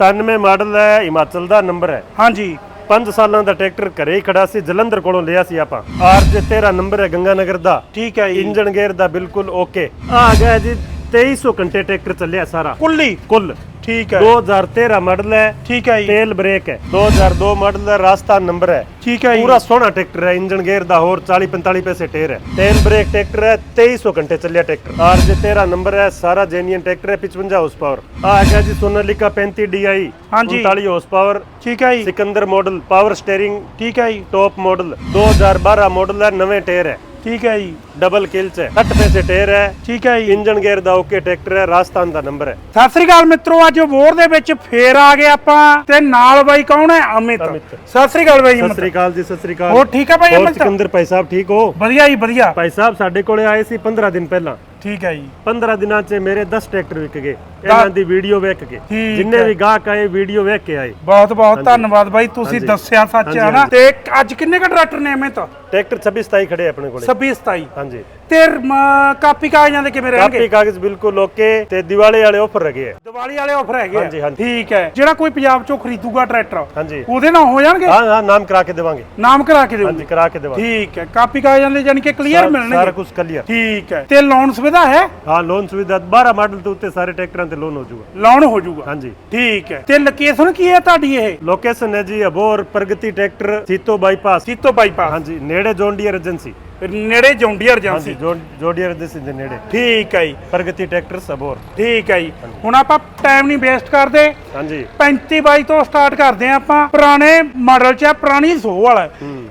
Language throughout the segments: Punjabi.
97 ਮਾਡਲ ਹੈ ਹਿਮਾਚਲ ਦਾ ਨੰਬਰ ਹੈ। ਹਾਂਜੀ। 5 ਸਾਲਾਂ ਦਾ ਟਰੈਕਟਰ ਘਰੇ ਹੀ ਖੜਾ ਸੀ ਜਲੰਧਰ ਕੋਲੋਂ ਲਿਆ ਸੀ ਆਪਾਂ। ਆਰਜ 13 ਨੰਬਰ ਹੈ ਗੰਗਾਨਗਰ ਦਾ। ਠੀਕ ਹੈ ਜੀ। ਇੰਜਨ ਗੇਅਰ ਦਾ ਬਿਲਕੁਲ ਓਕੇ ਆ ਗਿਆ ਜੀ। 2300 ਘੰਟੇ ਟਰੈਕਟਰ ਚੱਲਿਆ ਸਾਰਾ। ਕੁੱਲੀ। ਕੁੱਲ। ਠੀਕ ਹੈ। 2013 ਮਾਡਲ ਹੈ। ਠੀਕ ਹੈ ਜੀ। ਤੇਲ ਬ੍ਰੇਕ ਹੈ। 2002 ਮਾਡਲ ਦਾ ਰਾਜਸਥਾਨ ਨੰਬਰ ਹੈ। ਠੀਕ ਹੈ ਜੀ। ਪੂਰਾ ਸੋਹਣਾ ਟਰੈਕਟਰ ਹੈ। ਇੰਜਨ ਗੇਅਰ ਦਾ ਹੋਰ 40 45 ਪੈਸੇ ਟੇਰ ਹੈ। ਤੇਲ ਬ੍ਰੇਕ ਟਰੈਕਟਰ ਹੈ। 2300 ਘੰਟੇ ਚੱਲਿਆ ਟਰੈਕਟਰ। ਆਰਜ 13 ਨੰਬਰ ਹੈ। ਸਾਰਾ ਜੈਨੀਅਨ ਟਰੈਕਟਰ ਹੈ। 55 ਹਾਰਸ ਪਾਵਰ ਆ ਹੈਗਾ ਜੀ ਸੋਨਾਲੀਕਾ 35 DI ਹਾਂਜੀ। 39 ਹਾਰਸ ਪਾਵਰ ਠੀਕ ਹੈ ਜੀ। ਸਿਕੰਦਰ ਮਾਡਲ ਪਾਵਰ ਸਟੀਅਰਿੰਗ ਠੀਕ ਹੈ ਜੀ। ਟੌਪ ਮਾਡਲ 2012 ਮਾਡਲ ਹੈ ਨਵੇਂ ਟਾਇਰ ਹੈ। ਠੀਕ ਹੈ ਜੀ। ਡਬਲ ਕਿਲਚ ਹੈ। 60 ਪੈਸੇ ਟਾਇਰ ਹੈ। ਠੀਕ ਹੈ ਜੀ। ਇੰਜਨ ਗੇਅਰ ਦਾ ਓਕੇ ਟਰੈਕਟਰ ਹੈ। ਰਾਜਸਥਾਨ ਦਾ ਨੰਬਰ ਹੈ। ਸਤਿ ਸ੍ਰੀ ਅਕਾਲ ਮਿੱਤਰੋ ਅੱਜ ਵੋਰ ਦੇ ਵਿੱਚ ਫੇਰ ਆ ਗਏ ਆਪਾਂ ਤੇ ਨਾਲ ਬਾਈ ਕੌਣ ਹੈ? ਅਮਿਤ। ਅਮਿਤ। ਸਤਿ ਸ੍ਰੀ ਅਕਾਲ ਬਾਈ ਸਤਿ ਅਮਿਤ। ਸ੍ਰੀ ਅਕਾਲ ਜੀ ਸਤਿ ਸ੍ਰੀ ਅਕਾਲ। ਹੋਰ ਠੀਕ ਹੈ ਹੋਰ ਅਮਿਤ? ਸਿਕੰਦਰ ਭਾਈ ਸਾਹਿਬ ਠੀਕ ਹੋ? ਵਧੀਆ ਜੀ ਵਧੀਆ। ਭਾਈ ਸਾਹਿਬ ਸਾਡੇ ਕੋਲੇ ਆਏ ਸੀ 15 ਦਿਨ ਪਹਿਲਾਂ। ਠੀਕ ਹੈ ਜੀ। 15 ਦਿਨਾਂ 'ਚ ਮੇਰੇ 10 ਟਰੈਕਟਰ ਵਿਕ ਗਏ। ਇਹਨਾਂ ਦੀ ਵੀਡੀਓ ਵੇਖ ਕੇ। ਠੀਕ ਜਿੰਨੇ। ਵੀ ਗਾਹਕ ਆਏ ਵੀਡੀਓ ਵੇਖ ਕੇ ਆਏ। ਬਹੁਤ ਬਹੁਤ ਧੰਨਵਾਦ ਬਾਈ ਤੁਸੀਂ। ਦੱਸਿਆ ਸੱਚ ਹੈ ਨਾ। ਤੇ ਅੱਜ ਕਿੰਨੇ ਕ ਟਰੈਕਟਰ ਨੇ ਅਮਿਤ? ਟਰੈਕਟਰ 26 27 ਖੜੇ ਆਪਣੇ ਕੋਲੇ। 26 27 ਹਾਂਜੀ। ਤੇ ਮ, ਕਾਪੀ ਕਾਗਜ਼ਾਂ ਦੇ ਕਿਵੇਂ ਕਾਪੀ ਰਹਿਣਗੇ ਕਾਗਜ਼ ਬਿਲਕੁਲ ਓਕੇ ਤੇ ਦੀਵਾਲੀ ਵਾਲੇ ਆਫਰ ਹੈਗੇ ਆ। ਦੀਵਾਲੀ ਵਾਲੇ ਆਫਰ ਹੈਗੇ ਆ? ਹਾਂਜੀ, ਹਾਂਜੀ। ਠੀਕ ਹੈ। ਜਿਹੜਾ ਕੋਈ ਪੰਜਾਬ ਚੋਂ ਖਰੀਦੂਗਾ ਟਰੈਕਟਰ ਹਾਂਜੀ। ਉਹਦੇ ਨਾਲ ਹੋ ਜਾਣਗੇ? ਹਾਂ ਹਾਂ ਨਾਮ ਕਰਾ ਕੇ ਦੇਵਾਂਗੇ। ਨਾਮ ਕਰਾ ਕੇ ਦਿਓ ਹਾਂਜੀ ਕਰਾ ਕੇ ਦੇਵਾਂਗੇ। ਠੀਕ ਹੈ। ਕਾਪੀ ਕਾਗਜ਼ਾਂ ਦੇ ਜਾਨੀ ਕਿ ਕਲੀਅਰ ਸਾਰਾ- ਮਿਲਣਗੇ? ਸਾਰਾ ਕੁਝ ਕਲੀਅਰ ਠੀਕ ਹੈ। ਤੇ ਲੋਨ ਸੁਵਿਧਾ ਹੈ? ਹਾਂ ਲੋਨ ਸੁਵਿਧਾ 12 ਮਾਡਲ ਤੋਂ ਉੱਤੇ ਸਾਰੇ ਟਰੈਕਟਰਾਂ ਤੇ ਲੋਨ ਹੋ ਜਾਊਗਾ। ਲੋਨ ਹੋ ਜਾਊਗਾ? ਹਾਂਜੀ। ਠੀਕ ਹੈ। ਤੇ ਲੋਕੇਸ਼ਨ ਕੀ ਹੈ ਤੁਹਾਡੀ ਇਹ? ਲੋਕੇਸ਼ਨ ਹੈ ਜੀ Abohar Pragati tractor Sito bypass Sito bypass ਹਾਂਜੀ ਨੇੜੇ ਜੌਨ ਡੀਅਰ ਏਜੰਸੀ ਨੇੜੇ ਜੌਂਡੀਅਰ ਹਾਂਜੀ ਏਜੰਸੀ ਜੌਨ ਜੌਂਡੀਅਰ ਦੇ ਨੇੜੇ। ਠੀਕ ਹੈ ਜੀ। ਪ੍ਰਗਤੀ ਟਰੈਕਟਰ ਅਬੋਰ ਠੀਕ ਹੈ ਜੀ। ਹੁਣ ਆਪਾਂ ਟਾਈਮ ਨਹੀਂ ਵੇਸਟ ਕਰਦੇ। ਹਾਂਜੀ। 35 ਬਾਈ ਤੋਂ ਸਟਾਰਟ ਕਰਦੇ ਹਾਂ ਆਪਾਂ। ਪੁਰਾਣੇ ਮਾਡਲ ਚ ਪੁਰਾਣੀ ਸੋ ਵਾਲਾ।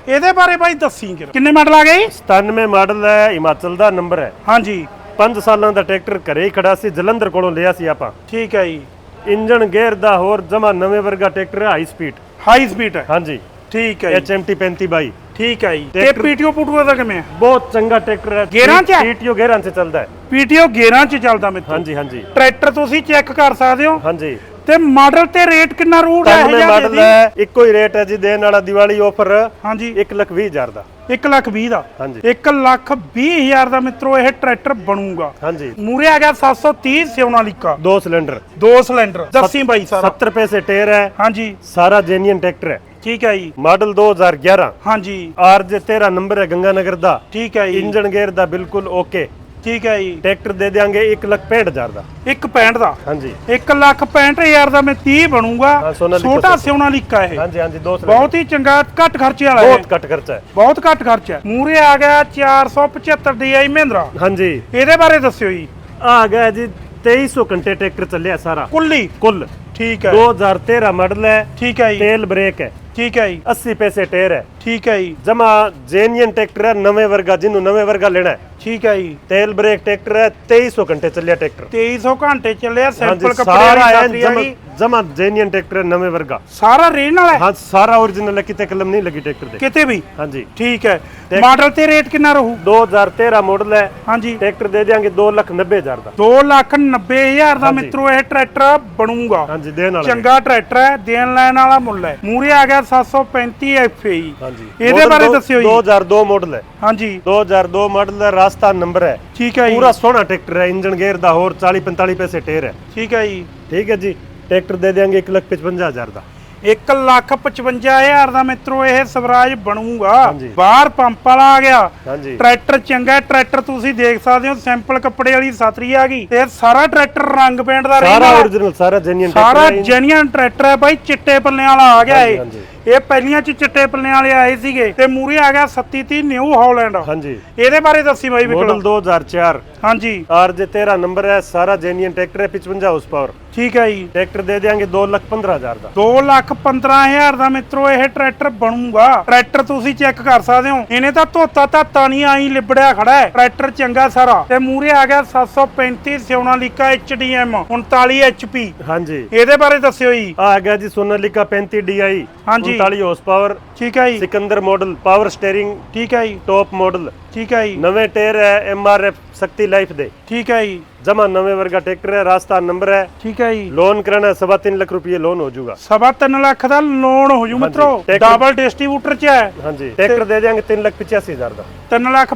ਇਹਦੇ ਬਾਰੇ ਬਾਈ ਦੱਸੀ ਜਰਾ। ਕਿੰਨੇ ਮਾਡਲ ਆ ਗਏ? ਜੀ? 97 ਮਾਡਲ ਹੈ ਹਿਮਾਚਲ ਦਾ ਨੰਬਰ ਹੈ। ਹਾਂਜੀ। 5 ਸਾਲਾਂ ਦਾ ਟਰੈਕਟਰ ਘਰੇ ਹੀ ਖੜਾ ਸੀ ਜਲੰਧਰ ਕੋਲੋਂ ਲਿਆ ਸੀ ਆਪਾਂ। ਠੀਕ ਹੈ ਜੀ। ਇੰਜਨ ਗੇਅਰ ਦਾ ਹੋਰ ਜਮਾ ਨਵੇਂ ਵਰਗਾ ਟਰੈਕਟਰ ਹੈ ਹਾਈ ਸਪੀਡ ਹਾਈ ਸਪੀਡ ਹੈ। ਹਾਂਜੀ। ਠੀਕ ਹੈ ਜੀ। HMT 35 ਬਾਈ। ਠੀਕ ਹੈ ਜੀ। ਤੇ ਟਰੈਕਟਰ- ਪੀਟੀਓ ਪੂਟੂਆ ਦਾ ਕਿਵੇਂ ਹੈ? ਬਹੁਤ ਚੰਗਾ ਟਰੈਕਟਰ ਹੈ। ਗੇਅਰਾਂ 'ਚ ਹੈ? ਪੀਟੀਓ ਗੇਅਰਾਂ 'ਚ ਚੱਲਦਾ ਹੈ। ਪੀਟੀਓ ਗੇਅਰਾਂ ਚ ਚੱਲਦਾ ਮਿੱਤਰ। ਹਾਂਜੀ ਹਾਂਜੀ। ਟਰੈਕਟਰ ਤੁਸੀਂ ਚੈੱਕ ਕਰ ਸਕਦੇ ਹੋ। ਹਾਂਜੀ। ਤੇ ਮਾਡਲ ਤੇ ਰੇਟ ਕਿੰਨਾ ਰੂਟ ਹੈ 97 ਮਾਡਲ ਹੈ ਇੱਕੋ ਹੀ ਰੇਟ ਹੈ ਜੀ ਦੇਣ ਵਾਲਾ ਦੀਵਾਲੀ ਆਫਰ ਹਾਂਜੀ। 1 ਲੱਖ 20 ਹਜ਼ਾਰ ਦਾ। 1 ਲੱਖ 20 ਦਾ। ਹਾਂਜੀ। 1 ਲੱਖ 20 ਹਜ਼ਾਰ ਦਾ ਮਿੱਤਰੋ ਇਹ ਟਰੈਕਟਰ ਬਣੂਗਾ। ਹਾਂਜੀ। ਮੂਰੇ ਆ ਗਿਆ 730 ਸਿਉਨਾਲੀਕਾ ਦੋ ਸਿਲੰਡਰ। ਦੋ ਸਿਲੰਡਰ। ਦੱਸੀ ਬਾਈ ਸਾਰਾ। 70 ਪੈਸੇ ਟੇਰ ਹੈ। ਹਾਂਜੀ। ਸਾਰਾ ਜੈਨੀਅਨ ਟਰੈਕਟਰ ਹੈ। ਠੀਕ ਹੈ ਜੀ। ਮਾਡਲ 2011 ਹਾਂਜੀ। ਆਰਜ 13 ਨੰਬਰ ਹੈ ਗੰਗਾਨਗਰ ਦਾ। ਠੀਕ ਹੈ ਜੀ। ਇੰਜਨ ਗੇਅਰ ਦਾ ਬਿਲਕੁਲ ਓਕੇ। ਠੀਕ ਹੈ ਜੀ। ਟਰੈਕਟਰ ਦੇ ਦੇਾਂਗੇ 1 ਲੱਖ 65 ਹਜ਼ਾਰ ਦਾ। 165 ਦਾ? ਹਾਂਜੀ। 1 ਲੱਖ 65 ਹਜ਼ਾਰ ਦਾ ਮੈਂ 30 ਬਣੂਗਾ। ਸੋਨਾਲੀਕਾ ਛੋਟਾ ਸੋਨਾ। ਸਿਉਨਾਲੀਕਾ ਇਹ। ਹਾਂਜੀ ਹਾਂਜੀ ਦੋ ਸਿਲੰਡਰ ਬਹੁਤ ਹੀ ਚੰਗਾ ਘੱਟ ਖਰਚੇ ਵਾਲਾ ਹੈ ਬਹੁਤ ਘੱਟ ਖਰਚਾ ਹੈ। ਬਹੁਤ ਘੱਟ ਖਰਚਾ ਮੂਰੇ ਆ ਗਿਆ 475 DI ਮਹਿੰਦਰਾ। ਹਾਂਜੀ। ਇਹਦੇ ਬਾਰੇ ਦੱਸਿਓ ਜੀ। ਆ ਗਿਆ ਜੀ 2300 ਘੰਟੇ ਟਰੈਕਟਰ ਚੱਲਿਆ ਸਾਰਾ। ਕੁੱਲੀ ਕੁੱਲ। ਠੀਕ ਹੈ। 2013 ਮਾਡਲ ਹੈ। ਠੀਕ ਹੈ ਜੀ। ਤੇਲ ਬ੍ਰੇਕ ਹੈ। ਠੀਕ ਹੈ ਜੀ 80 ਪੈਸੇ ਟੇਰ ਹੈ। ਠੀਕ ਹੈ ਜੀ ਜਮਾ ਜੈਨੀਅਨ ਟਰੈਕਟਰ ਹੈ ਨਵੇਂ ਵਰਗਾ ਜਿਹਨੂੰ ਨਵੇਂ ਵਰਗਾ ਲੈਣਾ ਹੈ। ਠੀਕ ਹੈ ਜੀ। ਤੇਲ ਬ੍ਰੇਕ ਟਰੈਕਟਰ ਹੈ 2300 ਘੰਟੇ ਚੱਲਿਆ ਟਰੈਕਟਰ। 2300 ਘੰਟੇ ਚੱਲਿਆ ਸੈਂਪਲ ਕੱਪੜੇ ਵਾਲੀ ਜਮਾ ਜੈਨੀਅਨ ਟਰੈਕਟਰ ਹੈ ਨਵੇਂ ਵਰਗਾ। ਸਾਰਾ ਰੇਨ ਵਾਲਾ ਹੈ? ਹਾਂ ਸਾਰਾ origignal ਹੈ ਕਿਤੇ ਕਲਮ ਨਹੀਂ ਲੱਗੀ ਟਰੈਕਟਰ ਦੇ। ਕਿਤੇ ਵੀ? ਹਾਂਜੀ। ਠੀਕ ਹੈ। ਮਾਡਲ ਤੇ ਰੇਟ ਕਿੰਨਾ ਰਹੂ? 2013 ਮਾਡਲ ਹੈ। ਹਾਂਜੀ। ਟਰੈਕਟਰ ਦੇ ਦੇਾਂਗੇ 2 ਲੱਖ 90 ਹਜ਼ਾਰ ਦਾ। 2 ਲੱਖ 90 ਹਜ਼ਾਰ ਦਾ ਹਾਂਜੀ। ਮਿੱਤਰੋ ਇਹ ਟਰੈਕਟਰ ਬਣੂਗਾ। ਹਾਂਜੀ ਦੇਣ ਵਾਲਾ ਚੰਗਾ ਟਰੈਕਟਰ ਹੈ ਦੇਣ ਲੈਣ ਵਾਲਾ ਮੁੱਲ ਹੈ। ਮੂਰੇ ਆ ਗਿਆ 735 FAE ਹਾਂਜੀ। ਇਹਦੇ ਬਾਰੇ ਦੱਸਿਓ ਜੀ। 2002 ਮਾਡਲ ਹੈ। ਹਾਂਜੀ। 2002 ਮਾਡਲ ਦਾ ਰਾਜਸਥਾਨ ਨੰਬਰ ਹੈ। ਠੀਕ ਹੈ ਜੀ। ਪੂਰਾ ਸੋਹਣਾ ਟਰੈਕਟਰ ਹੈ। ਇੰਜਨ ਗੇਅਰ ਦਾ ਹੋਰ 40 45 ਪੈਸੇ ਟੇਰ ਹੈ। ਠੀਕ ਹੈ ਜੀ। ਠੀਕ ਹੈ ਜੀ। ਟਰੈਕਟਰ ਦੇ ਦੇਾਂਗੇ 1 ਲੱਖ 55 ਹਜ਼ਾਰ ਦਾ। 1 ਲੱਖ 55 ਹਜ਼ਾਰ ਦਾ ਮਿੱਤਰੋ ਇਹ ਸਵਰਾਜ ਬਣੂਗਾ। ਬਾਹਰ ਪੰਪ ਵਾਲਾ ਆ ਗਿਆ। ਟਰੈਕਟਰ ਚੰਗਾ ਟਰੈਕਟਰ ਤੁਸੀਂ ਦੇਖ ਸਕਦੇ ਹੋ ਸਿੰਪਲ ਕੱਪੜੇ ਵਾਲੀ ਸਤਰੀ ਆ ਗਈ। ਤੇ ਸਾਰਾ ਟਰੈਕਟਰ ਰੰਗ ਪੇਂਟ ਦਾ ਸਾਰਾ ਰਹਿਣਾ origignal ਸਾਰਾ ਜੈਨੂਇਨ ਸਾਰਾ ਜੈਨੂਅਨ ਟਰੈਕਟਰ ਹੈ ਬਾਈ ਚਿੱਟੇ ਪੱਲਿਆਂ ਵਾਲਾ ਆ ਗਿਆ ਇਹ। ਇਹ ਪਹਿਲੀਆਂ ਚ ਚਿੱਟੇ ਪੱਲਿਆਂ ਵਾਲੇ ਆਏ ਸੀਗੇ ਤੇ ਮੂਰੇ ਆ ਗਿਆ 3730 ਨਿਊ ਹਾਲੈਂਡ। ਹਾਂਜੀ। ਇਹਦੇ ਬਾਰੇ ਦੱਸੀ ਬਾਈ ਮਾਡਲ ਵਿਕਲ 2004 ਹਾਂਜੀ। ਆਰਜ 13 ਨੰਬਰ ਹੈ ਸਾਰਾ ਜੈਨੂਇਨ ਟਰੈਕਟਰ ਹੈ 55 ਹਾਰਸ ਪਾਵਰ ਠੀਕ ਹੈ ਜੀ। ਟਰੈਕਟਰ ਦੇ ਦੇਾਂਗੇ 2 ਲੱਖ 15 ਹਜ਼ਾਰ ਦਾ। 2 ਲੱਖ 15 ਹਜ਼ਾਰ ਦਾ ਮਿੱਤਰੋ ਇਹ ਟਰੈਕਟਰ ਬਣੂਗਾ। ਟਰੈਕਟਰ ਤੁਸੀਂ ਚੈੱਕ ਕਰ ਸਕਦੇ ਹੋ। ਇਹਨੇ ਤਾਂ ਧੋਤਾ ਧਾਤਾ ਨਹੀਂ ਆਈ ਲਿਬੜਿਆ ਖੜਾ ਹੈ। ਟਰੈਕਟਰ ਚੰਗਾ ਸਾਰਾ। ਤੇ ਮੂਰੇ ਆ ਗਿਆ 735 ਸਿਉਨਾਲੀਕਾ HDM 39 HP ਹਾਂਜੀ। ਇਹਦੇ ਬਾਰੇ ਦੱਸਿਓ ਜੀ। ਆ ਗਿਆ ਜੀ ਸੋਨਾਲੀਕਾ 35 DI ਹਾਂਜੀ। 45 ਹਾਰਸ ਪਾਵਰ ਠੀਕ ਹੈ ਜੀ। ਸਿਕੰਦਰ ਮਾਡਲ ਪਾਵਰ ਸਟੀering ਠੀਕ ਹੈ ਜੀ। ਟੌਪ ਮਾਡਲ ਠੀਕ ਹੈ ਜੀ। ਨਵੇਂ ਟਾਇਰ ਹੈ ਐਮ ਸ਼ਕਤੀ ਲਾਈਫ ਦੇ। ਠੀਕ ਹੈ ਜੀ। ਜਮਾ ਨਵੇਂ ਵਰਗਾ ਟਰੈਕਟਰ ਹੈ ਰਾਸਤਾ ਨੰਬਰ ਹੈ। ਠੀਕ ਹੈ ਜੀ। ਲੋਨ ਕਰਾਣਾ 3.5 ਲੱਖ ਰੁਪਏ ਲੋਨ ਹੋ ਜਾਊਗਾ। 3.5 ਲੱਖ ਦਾ ਲੋਨ ਹੋ ਜੂ ਮਿੱਤਰੋ। ਡਬਲ ਡਿਸਟ੍ਰੀਬਿਊਟਰ ਚ ਹੈ। ਹਾਂਜੀ। ਟਰੈਕਟਰ ਦੇ ਦੇਾਂਗੇ 3 ਲੱਖ 85000 ਦਾ। 3 ਲੱਖ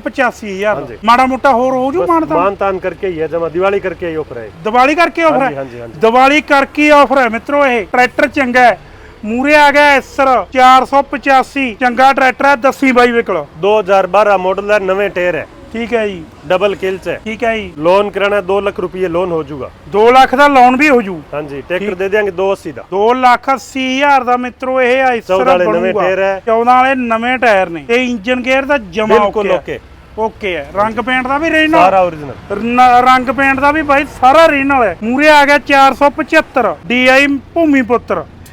ਮਾੜਾ ਮੋਟਾ ਹੋਰ ਹੋ ਜੂ ਮਾਨਤਾਨ ਮਾਨਤਾਨ ਕਰਕੇ ਹੀ ਜਮਾ ਦੀਵਾਲੀ ਕਰਕੇ ਹੀ ਆਫਰ ਹੈ। ਦੀਵਾਲੀ ਕਰਕੇ ਆਫਰ ਹੈ? ਦੀਵਾਲੀ ਕਰਕੇ ਆਫਰ ਹੈ ਮਿੱਤਰੋ ਇਹ। ਟਰੈਕਟਰ ਚੰਗਾ ਹੈ। ਮੂਰੇ ਆ ਗਿਆ ਐਸਰ 485 ਚੰਗਾ ਟਰੈਕਟਰ ਹੈ ਦੱਸੀ ਬਾਈ ਵਿਕਲ 2012 ਮਾਡਲ ਹੈ ਨਵੇਂ ਟੇਰ ਹੈ। ਠੀਕ ਹੈ ਜੀ। ਡਬਲ ਕਿਲਚ ਹੈ। ਠੀਕ ਹੈ ਜੀ। ਲੋਨ ਕਰਾਣਾ 2 ਲੱਖ ਰੁਪਏ ਲੋਨ ਹੋ ਜਾਊਗਾ। 2 ਲੱਖ ਦਾ ਲੋਨ ਵੀ ਹੋ ਜੂ। ਹਾਂਜੀ ਟਰੈਕਟਰ ਦੇ ਦੇਾਂਗੇ 280 ਦਾ। 2 ਲੱਖ 80 ਦਾ ਮਿੱਤਰੋ ਇਹ ਆਈਸਰ ਬਣੂਗਾ ਨਵੇਂ ਟਾਇਰ ਹੈ। 14 ਵਾਲੇ ਨਵੇਂ ਟਾਇਰ ਨੇ। ਤੇ ਇੰਜਨ ਗੇਅਰ ਦਾ ਜਮਾ ਬਿਲਕੁਲ ਓਕੇ ਓਕੇ। ਹੈ ਰੰਗ ਪੇਂਟ ਦਾ ਵੀ ਰੀਨਲ ਸਾਰਾ origignal ਰੰਗ ਪੇਂਟ ਦਾ ਵੀ ਬਾਈ ਸਾਰਾ ਰੀਨਲ ਹੈ। ਮੂਰੇ ਆ ਗਿਆ 475 ਡੀਆਈ ਭੂਮੀ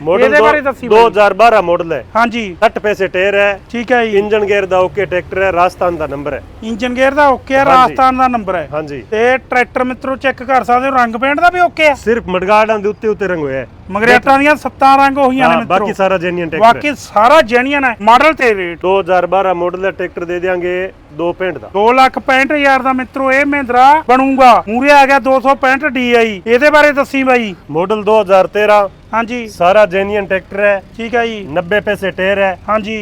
ਇਹਦੇ ਬਾਰੇ ਦੱਸੀ ਬਾਈ। 2012 ਮਾਡਲ ਹੈ। ਹਾਂਜੀ। 60 ਪੈਸੇ ਟੇਰ ਹੈ। ਠੀਕ ਹੈ ਜੀ। ਇੰਜਨ ਗੇਅਰ ਦਾ ਓਕੇ ਟਰੈਕਟਰ ਹੈ ਰਾਜਸਥਾਨ ਦਾ ਨੰਬਰ ਹੈ। ਇੰਜਨ ਗੇਅਰ ਦਾ ਓਕੇ ਆ ਰਾਜਸਥਾਨ ਦਾ ਨੰਬਰ ਹੈ। ਹਾਂਜੀ। ਤੇ ਟਰੈਕਟਰ ਮਿੱਤਰੋ ਚੈੱਕ ਕਰ ਸਕਦੇ ਹੋ ਰੰਗ ਪੇਂਟ ਦਾ ਵੀ ਓਕੇ ਆ ਸਿਰਫ ਮਡਗਾਰਡਾਂ ਦੇ ਉੱਤੇ ਉੱਤੇ ਰੰਗ ਹੋਇਆ ਹੈ। ਮਗਰੇਟਾਂ ਦੀਆਂ ਸੱਤਾਂ ਰੰਗ ਹੋਈਆਂ ਨੇ ਮਿੱਤਰੋ ਬਾਕੀ ਸਾਰਾ ਜੈਨੂਇਨ ਟਰੈਕਟਰ ਹੈ। ਸਾਰਾ ਜੈਨੀਅਨ ਹੈ। ਮਾਡਲ ਤੇ ਰੇਟ 2012 ਮਾਡਲ ਦਾ ਟਰੈਕਟਰ ਦੇ ਦਿਆਂਗੇ 2.65 ਦਾ। 265000 ਦਾ ਮਿੱਤਰੋ ਇਹ ਮਹਿੰਦਰਾ ਬਣੂਗਾ। ਮੂਰੇ ਆ ਗਿਆ 265 DI ਇਹਦੇ ਬਾਰੇ ਦੱਸੀ ਬਾਈ। ਮਾਡਲ 2013 ਹਾਂਜੀ। ਸਾਰਾ ਜੈਨੂਇਨ ਟਰੈਕਟਰ ਹੈ। ਠੀਕ ਹੈ ਜੀ। 90 ਪੈਸੇ ਟਾयर ਹੈ। ਹਾਂਜੀ।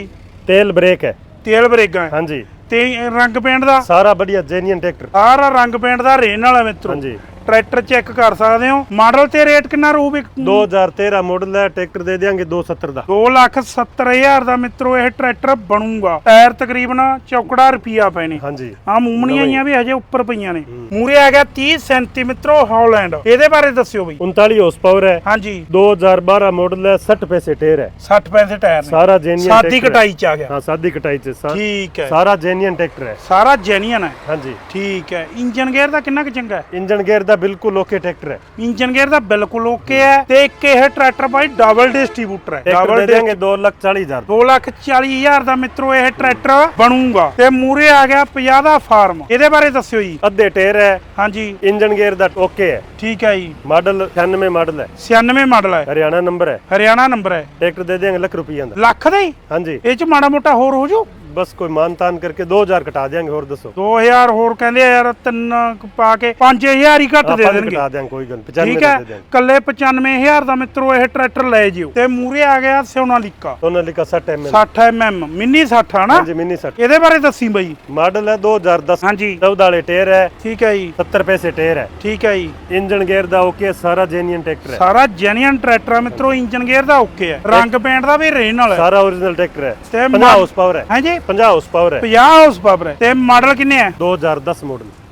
ਤੇਲ ਬ੍ਰੇਕ ਹੈ। ਤੇਲ ਬਰੇਕਾਂ ਹੈ। ਹਾਂਜੀ। ਤੇ ਰੰਗ ਪੇਂਟ ਦਾ? ਸਾਰਾ ਵਧੀਆ ਜੈਨੂਇਨ ਟਰੈਕਟਰ ਸਾਰਾ ਰੰਗ ਪੇਂਟ ਦਾ ਰੇਨ ਵਾਲਾ ਮਿੱਤਰੋ। ਹਾਂਜੀ। ਟਰੈਕਟਰ ਚੈੱਕ ਕਰ ਸਕਦੇ ਹੋ। ਮਾਡਲ ਤੇ ਰੇਟ ਕਿੰਨਾ ਰਹੂ 2013 ਮਾਡਲ ਹੈ ਟਰੈਕਟਰ ਦੇ ਦਿਆਂਗੇ 270 ਦਾ। 2 ਲੱਖ 70 ਹਜ਼ਾਰ ਦਾ ਮਿੱਤਰੋ ਇਹ ਟਰੈਕਟਰ ਬਣੂਗਾ। ਟਾਇਰ ਤਕਰੀਬਨ ਚੌਕੜਾ ਰੁਪਿਆ ਪਏ ਨੇ। ਹਾਂਜੀ। ਆ ਮੂਮਣੀਆਂ ਆਈਆਂ ਵੀ ਹਜੇ ਉੱਪਰ ਪਈਆਂ ਨੇ। ਮੂਰੇ ਆ ਗਿਆ 30 37 ਮਿੱਤਰੋ ਹੌਲੈਂਡ। ਇਹਦੇ ਬਾਰੇ ਦੱਸਿਓ ਬਈ। 39 ਹਾਰਸ ਪਾਵਰ ਹੈ। ਹਾਂਜੀ। 2012 ਮਾਡਲ ਹੈ 60 ਪੈਸੇ ਟਾयर ਹੈ। 60 ਪੈਸੇ ਟਾਇਰ ਨੇ। ਸਾਰਾ ਜੈਨੂਇਨ ਸਾਦੀ ਕਟਾਈ ਚ ਆ ਗਿਆ। ਹਾਂ ਸਾਦੀ ਕਟਾਈ ਚ ਠੀਕ ਹੈ। ਸਾਰਾ ਜੈਨੂਇਨ ਟਰੈਕਟਰ ਹੈ। ਸਾਰਾ ਜੈਨੀਅਨ ਹੈ। ਹਾਂਜੀ। ਠੀਕ ਹੈ। ਇੰਜਨ ਗੇਅਰ ਦਾ ਕਿੰਨਾ ਕੁ ਚੰਗਾ ਹੈ? ਇੰਜਨ ਗੇਅਰ ਦਾ ਬਿਲਕੁਲ ਓਕੇ ਟਰੈਕਟਰ ਹੈ। ਇੰਜਨ ਗੇਅਰ ਦਾ ਬਿਲਕੁਲ ਓਕੇ ਹੈ ਤੇ ਇੱਕ ਇਹ ਟਰੈਕਟਰ ਬਾਈ ਡਬਲ ਡਿਸਟ੍ਰੀਬਿਊਟਰ ਹੈ। ਡਬਲ ਦਿਆਂਗੇ 2 ਲੱਖ 40 ਹਜ਼ਾਰ। ਦੋ ਲੱਖ ਚਾਲੀ ਹਜ਼ਾਰ ਦਾ ਮਿੱਤਰੋ ਇਹ ਟਰੈਕਟਰ ਬਣੂਗਾ। ਤੇ ਮੂਰੇ ਆ ਗਿਆ 50 ਦਾ ਫਾਰਮ ਇਹਦੇ ਬਾਰੇ ਦੱਸਿਓ ਜੀ। ਅੱਧੇ ਟਾਇਰ ਹੈ। ਹਾਂਜੀ। ਇੰਜਨ ਗੇਅਰ ਦਾ ਓਕੇ ਹੈ। ਠੀਕ ਹੈ ਜੀ। ਮਾਡਲ 96 ਮਾਡਲ ਹੈ। 96 ਮਾਡਲ ਹੈ। ਹਰਿਆਣਾ ਨੰਬਰ ਹੈ। ਹਰਿਆਣਾ ਨੰਬਰ ਹੈ। ਟਰੈਕਟਰ ਦੇ ਦੇंगे ਲੱਖ ਰੁਪਈਆ ਦਾ। ਲੱਖ ਦਾ ਹੀ? ਹਾਂਜੀ। ਇਹ ਚ ਮਾੜਾ ਮੋਟਾ ਹੋਰ ਹੋ ਜੂ ਬਸ ਕੋਈ ਮਾਨਤਾਨ ਕਰਕੇ 2000 ਘਟਾ ਦੇਾਂਗੇ ਹੋਰ ਦੱਸੋ। 2000 ਹੋਰ ਕਹਿੰਦੇ ਆ ਯਾਰ ਤਿੰਨ ਕੁ ਪਾ ਕੇ 5000 ਹੀ ਘੱਟ ਦੇ ਦੇਣਗੇ। ਘਟਾ ਦੇਾਂਗੇ ਕੋਈ ਗੱਲ 95 ਠੀਕ ਦੇ ਹੈ ਦੇਾਂਗੇ ਕੱਲੇ 95000 ਦਾ ਮਿੱਤਰੋ ਇਹ ਟਰੈਕਟਰ ਲੈ ਜਿਓ। ਤੇ ਮੂਰੇ ਆ ਗਿਆ ਸੋਨਾਲੀਕਾ। ਉਹਨਾਂ ਲਈ ਕਸਾ 10 ਐਮ 60 mm ਮਿੰਨੀ 60 ਹਨਾ ਹਾਂਜੀ ਮਿੰਨੀ 60 ਇਹਦੇ ਬਾਰੇ ਦੱਸੀ ਬਈ। ਮਾਡਲ ਹੈ 2010 ਹਾਂਜੀ। 14 ਵਾਲੇ ਟੇਰ ਹੈ। ਠੀਕ ਹੈ ਜੀ। 70 ਪੈਸੇ ਟੇਰ ਹੈ। ਠੀਕ ਹੈ ਜੀ। ਇੰਜਨ ਗੇਅਰ ਦਾ ਓਕੇ ਸਾਰਾ ਜੈਨੂਇਨ ਟਰੈਕਟਰ ਹੈ। ਸਾਰਾ ਜੈਨੂਇਨ ਟਰੈਕਟਰ ਆ ਮਿੱਤਰੋ ਇੰਜਨ ਗੇਅਰ ਦਾ ਓਕੇ ਹੈ। ਰੰਗ ਪੇਂਟ ਦਾ ਵੀ ਰੇਨ ਨਾਲ ਸਾਰਾ ਓਰੀਜਨਲ ਟਰੈਕਟਰ ਹੈ। ਤੇ 50 ਪਾਵਰ ਹੈ। ਹਾਂਜੀ। 50 ਹਾਊਸ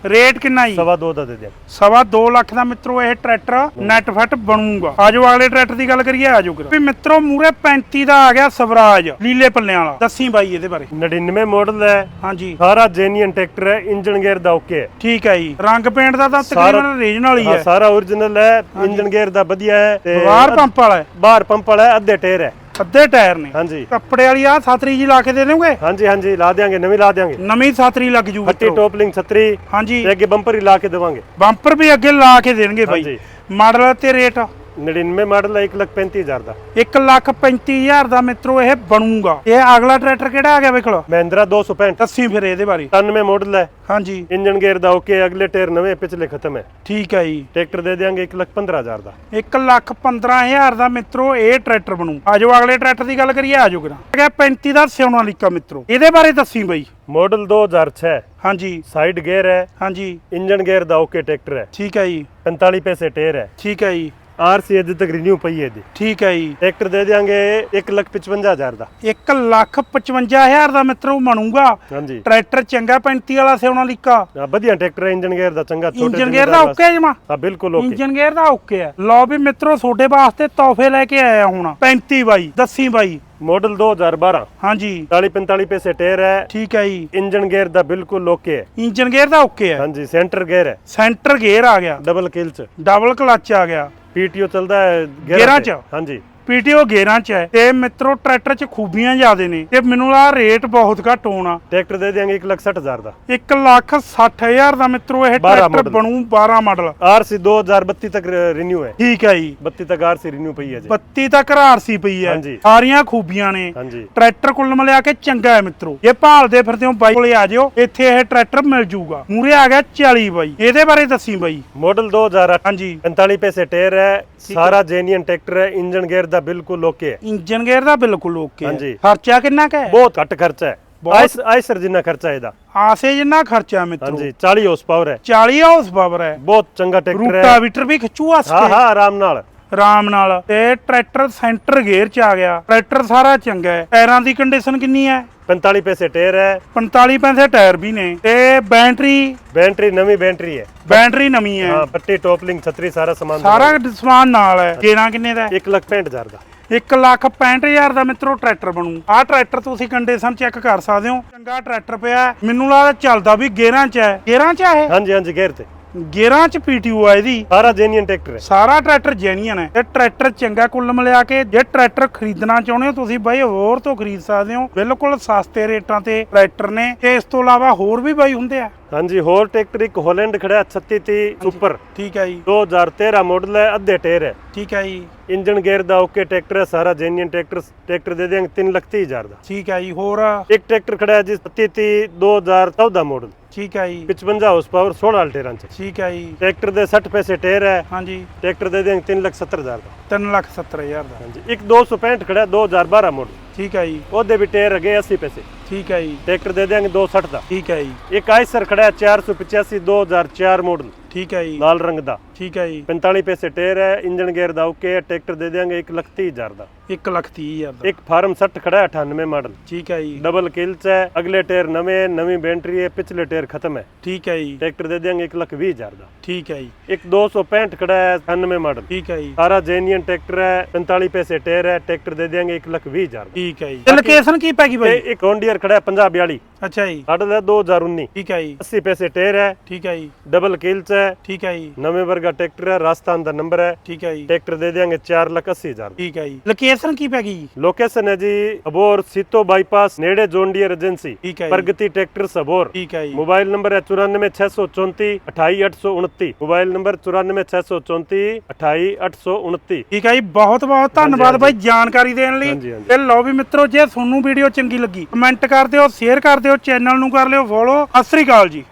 ਰੇਟ ਕਿੰਨਾ ਜੀ? ਸਵਾ 2 ਦਾ ਦੇ ਦਿਆ ਸਵਾ 2 ਲੱਖ ਦਾ ਮਿੱਤਰੋ ਇਹ ਟਰੈਕਟਰ ਨੈਟ ਫਟ ਬਣੂਗਾ। ਆਜੋ ਅਗਲੇ ਟਰੈਕਟਰ ਦੀ ਗੱਲ ਕਰੀਏ ਆਜੋ ਵੀ ਮਿੱਤਰੋ ਮੂਰੇ 35 ਦਾ ਆ ਗਿਆ ਸਵਰਾਜ ਲੀਲੇ ਪੱਲਿਆਂ ਵਾਲਾ। ਦੱਸੀ ਬਾਈ ਇਹਦੇ ਬਾਰੇ। 99 ਮਾਡਲ ਹੈ। ਹਾਂਜੀ। ਸਾਰਾ ਜੈਨੀਅਨ ਟਰੈਕਟਰ ਹੈ ਇੰਜਨ ਗੇਅਰ ਦਾ ਓਕੇ ਹੈ। ਠੀਕ ਹੈ ਜੀ। ਰੰਗ ਪੇਂਟ ਦਾ ਤਾਂ ਤਕਰੀਬਨ ਰੀਜਨਲ ਹੀ ਹੈ। ਸਾਰਾ origignal ਹੈ ਇੰਜਨ ਗੇਅਰ ਦਾ ਵਧੀਆ ਹੈ ਬਾਹਰ ਪੰਪ ਵਾਲਾ ਹੈ। ਬਾਹਰ ਪੰਪ ਵਾਲਾ ਹੈ ਅੱਧੇ ਟੇਰ ਹੈ। ਅੱਧੇ ਟਾਇਰ ਨੇ। ਹਾਂਜੀ। ਕੱਪੜੇ ਵਾਲੀ ਆ ਸਾਤਰੀ ਜੀ ਲਾ ਕੇ ਦੇ ਦੇਵੋਗੇ? ਹਾਂਜੀ ਹਾਂਜੀ ਲਾ ਦਿਆਂਗੇ ਨਵੀਂ ਲਾ ਦਿਆਂਗੇ। ਨਵੀਂ ਸਾਤਰੀ ਲੱਗ ਜੂ ਹੱਟੀ ਟੋਪਲਿੰਗ ਛਤਰੀ ਹਾਂਜੀ। ਤੇ ਅੱਗੇ ਬੰਪਰ ਹੀ ਲਾ ਕੇ ਦੇਵਾਂਗੇ। ਬੰਪਰ ਵੀ ਅੱਗੇ ਲਾ ਕੇ ਦੇਣਗੇ ਬਾਈ। ਮਾਡਲ ਤੇ ਰੇਟ 99 ਮਾਡਲ ਹੈ 135000 ਦਾ। 1 ਲੱਖ 35000 ਦਾ ਮਿੱਤਰੋ ਇਹ ਬਣੂਗਾ। ਇਹ ਅਗਲਾ ਟਰੈਕਟਰ ਕਿਹੜਾ ਆ ਗਿਆ ਵੇਖ ਲਓ ਮਹਿੰਦਰਾ 265 ਦੱਸੀ ਫਿਰ ਇਹਦੇ ਬਾਰੇ। 99 ਮਾਡਲ ਹੈ। ਹਾਂਜੀ। ਇੰਜਨ ਗੇਅਰ ਦਾ ਓਕੇ ਅਗਲੇ ਟਾਇਰ ਨਵੇਂ ਪਿਛਲੇ ਖਤਮ ਹੈ। ਠੀਕ ਹੈ ਜੀ। ਟਰੈਕਟਰ ਦੇ ਦਿਆਂਗੇ 115000 ਦਾ। 1 ਲੱਖ 15000 ਦਾ ਮਿੱਤਰੋ ਇਹ ਟਰੈਕਟਰ ਬਣੂ। ਆਜੋ ਅਗਲੇ ਟਰੈਕਟਰ ਦੀ ਗੱਲ ਕਰੀਏ ਆਜੋ ਕਰਾਂ ਹੈਗਾ 35 ਦਾ ਸਿਉਣਾਲੀਕਾ ਮਿੱਤਰੋ। ਇਹਦੇ ਬਾਰੇ ਦੱਸੀ ਬਈ। ਮਾਡਲ 2006 ਹਾਂਜੀ। ਸਾਈਡ ਗੇਅਰ ਹੈ। ਹਾਂਜੀ। ਇੰਜਨ ਗੇਅਰ ਦਾ ਓਕੇ ਟਰੈਕਟਰ ਹੈ। ਠੀਕ ਹੈ ਜੀ। 45 ਪੈਸੇ ਟਾਇਰ ਹੈ। ਠੀਕ ਹੈ ਜੀ। ਆਰਸੀ ਅਜੇ ਤੱਕ ਰੀਨਿਊ ਪਈ ਹੈ ਇਹਦੀ। ਠੀਕ ਹੈ ਜੀ। ਟਰੈਕਟਰ ਦੇ ਦਿਆਂਗੇ 155000 ਦਾ। 1 ਲੱਖ 55000 ਦਾ ਮਿੱਤਰੋ ਬਣੂਗਾ। ਹਾਂਜੀ। ਟਰੈਕਟਰ ਚੰਗਾ 35 ਵਾਲਾ ਸਿਉਣਾਲੀਕਾ ਆ ਵਧੀਆ ਟਰੈਕਟਰ ਇੰਜਨ ਗੇਅਰ ਦਾ ਚੰਗਾ ਛੋਟੇ ਇੰਜਨ ਗੇਅਰ ਦਾ ਓਕੇ ਜਮਾ। ਹਾਂ ਬਿਲਕੁਲ ਓਕੇ ਇੰਜਨ ਗੇਅਰ ਦਾ ਓਕੇ ਹੈ। ਲਓ ਵੀ ਮਿੱਤਰੋ ਤੁਹਾਡੇ ਵਾਸਤੇ ਤੋਹਫੇ ਲੈ ਕੇ ਆਇਆ ਹੁਣ। 35 ਬਾਈ ਦੱਸੀ ਬਾਈ। ਮਾਡਲ 2012 ਹਾਂਜੀ। 40 45 ਪੈਸੇ ਟਾਇਰ ਹੈ। ਠੀਕ ਹੈ ਜੀ। ਇੰਜਨ ਗੇਅਰ ਦਾ ਬਿਲਕੁਲ ਓਕੇ ਹੈ। ਇੰਜਨ ਗੇਅਰ ਦਾ ਓਕੇ ਹੈ। ਹਾਂਜੀ ਸੈਂਟਰ ਗੇਅਰ ਹੈ। ਸੈਂਟਰ ਗੇਅਰ ਆ ਗਿਆ। ਡਬਲ ਕਿਲ ਚ। ਡਬਲ ਕਲਚ ਆ ਗਿਆ। ਪੀਟੀਓ ਚੱਲਦਾ ਹੈ ਗੇਅਰਾਂ ਤੇ। ਚ? ਹਾਂਜੀ ਪੀਟੀਓ 11 ਚ ਹੈ। ਤੇ ਮਿੱਤਰੋ ਟਰੈਕਟਰ ਚ ਖੂਬੀਆਂ ਜ਼ਿਆਦੇ ਨੇ। ਤੇ ਮੈਨੂੰ ਆ ਰੇਟ ਬਹੁਤ ਘੱਟ ਹੋਣਾ। ਟਰੈਕਟਰ ਦੇ ਦੇਾਂਗੇ 1,60,000 ਦਾ। 1,60,000 ਦਾ ਮਿੱਤਰੋ ਇਹ ਟਰੈਕਟਰ ਬਣੂ 12 ਮਾਡਲ ਆਰਸੀ 2032 ਤੱਕ ਰੀਨਿਊ ਹੈ। ਠੀਕ ਹੈ ਜੀ। 32 ਤੱਕ ਆਰਸੀ ਰੀਨਿਊ ਪਈ ਹੈ ਜੀ। ਸਾਰੀਆਂ ਖੂਬੀਆਂ ਨੇ। ਟਰੈਕਟਰ ਕੁੱਲ ਮਿਲਾ ਕੇ ਚੰਗਾ ਹੈ ਮਿੱਤਰੋ। ਇਹ ਭਾਲਦੇ ਫਿਰਦੇ ਹੋ ਬਾਈ ਕੋਲੇ ਆ ਜਿਓ। ਇੱਥੇ ਇਹ ਟਰੈਕਟਰ ਮਿਲ ਜੂਗਾ। ਮੂਰੇ ਆ ਗਿਆ 40 ਬਾਈ। ਇਹਦੇ ਬਾਰੇ ਦੱਸੀ ਬਾਈ। ਮਾਡਲ 2008 ਹਾਂਜੀ। 45 ਪੈਸੇ ਟੇਰ ਹੈ। ਸਾਰਾ ਜੈਨੀਅਨ ਟਰੈਕਟਰ ਇੰਜਨ ਗੇਅਰ ਦਾ ਬਿਲਕੁਲ ਓਕੇ ਹੈ। ਇੰਜਨ ਗੇਅਰ ਦਾ ਬਿਲਕੁਲ ਓਕੇ ਹਾਂਜੀ। ਖਰਚਾ ਕਿੰਨਾ ਕੁ ਹੈ? ਬਹੁਤ ਘੱਟ ਖਰਚਾ ਹੈ। ਬਹੁਤ- ਆਇਸ ਆਇਸਰ ਜਿੰਨਾ ਖਰਚਾ ਇਹਦਾ। ਆਸੇ ਜਿੰਨਾ ਖਰਚਾ ਮਿੱਤਰੋ। ਹਾਂਜੀ 40 ਹਾਰਸ ਪਾਵਰ ਹੈ। 40 ਹਾਊਸ ਪਾਵਰ ਹੈ। ਬਹੁਤ ਚੰਗਾ ਟਰੈਕਟਰ ਹੈ। ਰੂਟਾਵੀਟਰ ਵੀ ਖਿੱਚੂ ਆਸ ਹਾਂ ਹਾਂ ਆਰਾਮ ਨਾਲ। ਆਰਾਮ ਨਾਲ। ਤੇ ਟਰੈਕਟਰ ਸੈਂਟਰ ਗੇਅਰ ਚ ਆ ਗਿਆ। ਟਰੈਕਟਰ ਸਾਰਾ ਚੰਗਾ ਹੈ। ਟਾਇਰਾਂ ਦੀ ਕੰਡੀਸ਼ਨ ਕਿੰਨੀ ਹੈ? 45 ਪੈਸੇ ਟਾਇਰ ਹੈ। 45 ਪੈਸੇ ਟਾਇਰ ਵੀ ਨੇ। ਤੇ ਬੈਟਰੀ? ਬੈਟਰੀ ਨਵੀਂ ਬੈਟਰੀ ਹੈ। ਬੈਟਰੀ ਨਵੀਂ ਹੈ। ਹਾਂ ਬੱਟੇ ਟੋਪਲਿੰਗ ਛਤਰੀ ਸਾਰਾ ਸਮਾਨ ਸਾਰਾ ਸਮਾਨ ਨਾਲ ਹੈ। ਗੇਰਾਂ ਕਿੰਨੇ ਦਾ 1,65,000 ਦਾ। 1 ਲੱਖ 65000 ਦਾ ਮਿੱਤਰੋ ਟਰੈਕਟਰ ਬਣੂ। ਆਹ ਟਰੈਕਟਰ ਤੁਸੀਂ ਕੰਡੀਸ਼ਨ ਚੈੱਕ ਕਰ ਸਕਦੇ ਹੋ। ਚੰਗਾ ਟਰੈਕਟਰ ਪਿਆ ਮੈਨੂੰ ਲੱਗਦਾ ਚੱਲਦਾ ਵੀ ਗੇਰਾਂ ਚ ਹੈ। ਗੇਰਾਂ ਚ ਹੈ ਹਾਂਜੀ ਹਾਂਜੀ ਗੇਰ ਤੇ। ਗੇਰਾਂ ਚ ਪੀਟੀਓ ਆ ਇਹਦੀ। ਸਾਰਾ ਜੈਨੀਅਨ ਟਰੈਕਟਰ ਹੈ। ਸਾਰਾ ਟਰੈਕਟਰ ਜੈਨੀਅਨ ਹੈ। ਤੇ ਟਰੈਕਟਰ ਚੰਗਾ ਕੁੱਲ ਮਿਲਾ ਕੇ ਜੇ ਟਰੈਕਟਰ ਖਰੀਦਣਾ ਚਾਹੁੰਦੇ ਹੋ ਤੁਸੀਂ ਬਾਈ ਹੋਰ ਤੋਂ ਖਰੀਦ ਸਕਦੇ ਹੋ। ਬਿਲਕੁਲ ਸਸਤੇ ਰੇਟਾਂ ਤੇ ਟਰੈਕਟਰ ਨੇ। ਤੇ ਇਸ ਤੋਂ ਇਲਾਵਾ ਹੋਰ ਵੀ ਬਾਈ ਹੁੰਦੇ ਆ। ਹਾਂਜੀ ਹੋਰ ਟਰੈਕਟਰ ਇੱਕ ਹੋਲੈਂਡ ਖੜਾ 3630 ਸੁਪਰ। ਠੀਕ ਹੈ ਜੀ। 2013 ਮਾਡਲ ਹੈ ਅੱਧੇ ਟੇਰ ਹੈ। ਠੀਕ ਹੈ ਜੀ। ਇੰਜਨ ਗੇਅਰ ਦਾ ਓਕੇ ਟਰੈਕਟਰ ਹੈ ਸਾਰਾ ਜੈਨੀਅਨ ਟਰੈਕਟਰ ਟਰੈਕਟਰ ਦੇ ਦੇਂਗੇ 3 ਲੱਖ 30 ਹਜ਼ਾਰ ਦਾ। ਠੀਕ ਹੈ ਜੀ ਹੋਰ ਇੱਕ ਟਰੈਕਟਰ ਖੜਾ ਹੈ ਜੀ 3630 2014 ਮਾਡਲ ਠੀਕ ਹੈ ਜੀ। 55 ਹਾਊਸ ਪਾਵਰ 16 ਅਲਟੇਰਾਂ ਚ ਠੀਕ ਹੈ ਜੀ। ਟਰੈਕਟਰ ਦੇ 60 ਪੈਸੇ ਟੇਰ ਹੈ। ਹਾਂਜੀ। ਟਰੈਕਟਰ ਦੇ ਦੇਣ 370000 ਦਾ। 370000 ਦਾ। ਹਾਂਜੀ। ਇੱਕ 265 ਖੜਾ 2012 ਮੋਡਲ ਠੀਕ ਹੈ ਜੀ। ਉਹਦੇ ਵੀ ਟੇਰ ਹੈਗੇ 80 ਪੈਸੇ। ਠੀਕ ਹੈ ਜੀ। ਟਰੈਕਟਰ ਦੇ ਦੇਾਂਗੇ 260 ਦਾ। ਠੀਕ ਹੈ ਜੀ। ਇੱਕ ਆਈਸਰ ਖੜਾ ਹੈ 485 2004 ਮਾਡਲ ਠੀਕ ਹੈ ਜੀ। ਲਾਲ ਰੰਗ ਦਾ। ਠੀਕ ਹੈ ਜੀ। 45 ਪੈਸੇ ਟੇਰ ਹੈ ਇੰਜਨ ਗੇਅਰ ਦਾ ਓਕੇ ਹੈ ਟਰੈਕਟਰ ਦੇ ਦੇਾਂਗੇ 1 ਲੱਖ 30 ਹਜ਼ਾਰ ਦਾ। 1 ਲੱਖ 30 ਹਜ਼ਾਰ ਦਾ। ਇੱਕ ਫਾਰਮ 60 ਖੜਾ ਹੈ 98 ਮਾਡਲ ਠੀਕ ਹੈ ਜੀ। ਡਬਲ ਕਿਲਚ ਹੈ ਅਗਲੇ ਟਾਇਰ ਨਵੇਂ ਨਵੀਂ ਬੈਟਰੀ ਹੈ ਪਿਛਲੇ ਟਾਇਰ ਖਤਮ ਹੈ। ਠੀਕ ਹੈ ਜੀ। ਟਰੈਕਟਰ ਦੇ ਦੇਾਂਗੇ 1 ਲੱਖ 20 ਹਜ਼ਾਰ ਦਾ। ਠੀਕ ਹੈ ਜੀ। ਇੱਕ 265 ਖੜਾ ਹੈ 98 ਮਾਡਲ ਠੀਕ ਹੈ ਜੀ। ਸਾਰਾ ਜੈਨੀਅਨ ਟਰੈਕਟਰ ਹੈ 45 ਪੈਸੇ ਟਾਇਰ ਹੈ ਟਰੈਕਟਰ ਦੇ ਦੇਾਂਗੇ 1 ਲੱਖ 20 ਹਜ਼ਾਰ ਦਾ। ਠੀਕ ਹੈ ਜੀ। ਲੋਕੇਸ਼ਨ ਕੀ ਪੈ ਗਈ ਤੇ ਬਾਈ ਇੱਕ ਰੌਂਡੀਅਰ ਖੜਾ ਹੈ 50 42 ਅੱਛਾ ਜੀ। ਸਾਡੇ ਦਾ 2019 ਠੀਕ ਹੈ ਜੀ। 80 ਪੈਸੇ ਟੇਰ ਹੈ। ਠੀਕ ਹੈ ਜੀ। ਡਬਲ ਕਿਲਚ ਹੈ। ਠੀਕ ਹੈ ਜੀ। ਨਵੇਂ ਵਰਗਾ ਟਰੈਕਟਰ ਹੈ ਰਾਜਸਥਾਨ ਦਾ ਨੰਬਰ ਹੈ। ਠੀਕ ਹੈ ਜੀ। ਟਰੈਕਟਰ ਦੇ ਦੇਾਂਗੇ 480000 ਠੀਕ ਹੈ ਜੀ। ਲੋਕੇਸ਼ਨ ਕੀ ਪੈ ਗਈ ਲੋਕੇਸ਼ਨ ਹੈ ਜੀ ਅਬੋਰ ਸਿੱਤੋ ਬਾਈਪਾਸ ਨੇੜੇ ਜੋਂਡੀਅਰ ਏਜੰਸੀ। ਠੀਕ ਹੈ ਪ੍ਰਗਤੀ ਟਰੈਕਟਰ ਸਬੋਰ ਠੀਕ ਹੈ ਜੀ। ਮੋਬਾਈਲ ਨੰਬਰ ਹੈ 94634 28829 ਮੋਬਾਈਲ ਨੰਬਰ 94634 28829 ਠੀਕ ਹੈ ਜੀ। ਬਹੁਤ ਬਹੁਤ ਧੰਨਵਾਦ ਬਾਈ ਜਾਣਕਾਰੀ ਦੇਣ ਲਈ। ਤੇ ਲਓ ਵੀ ਮਿੱਤਰੋ ਜੇ ਤੁਹਾਨੂੰ ਵੀਡੀਓ ਚੰਗੀ ਲੱਗੀ ਕਮੈਂਟ ਕਰ ਦਿਓ ਸ਼ੇਅਰ ਕਰ ਦਿਓ ਚੈਨਲ ਨੂੰ ਕਰ ਲਿਓ ਫੋਲੋ। ਸਤਿ ਸ੍ਰੀ ਅਕਾਲ ਜੀ।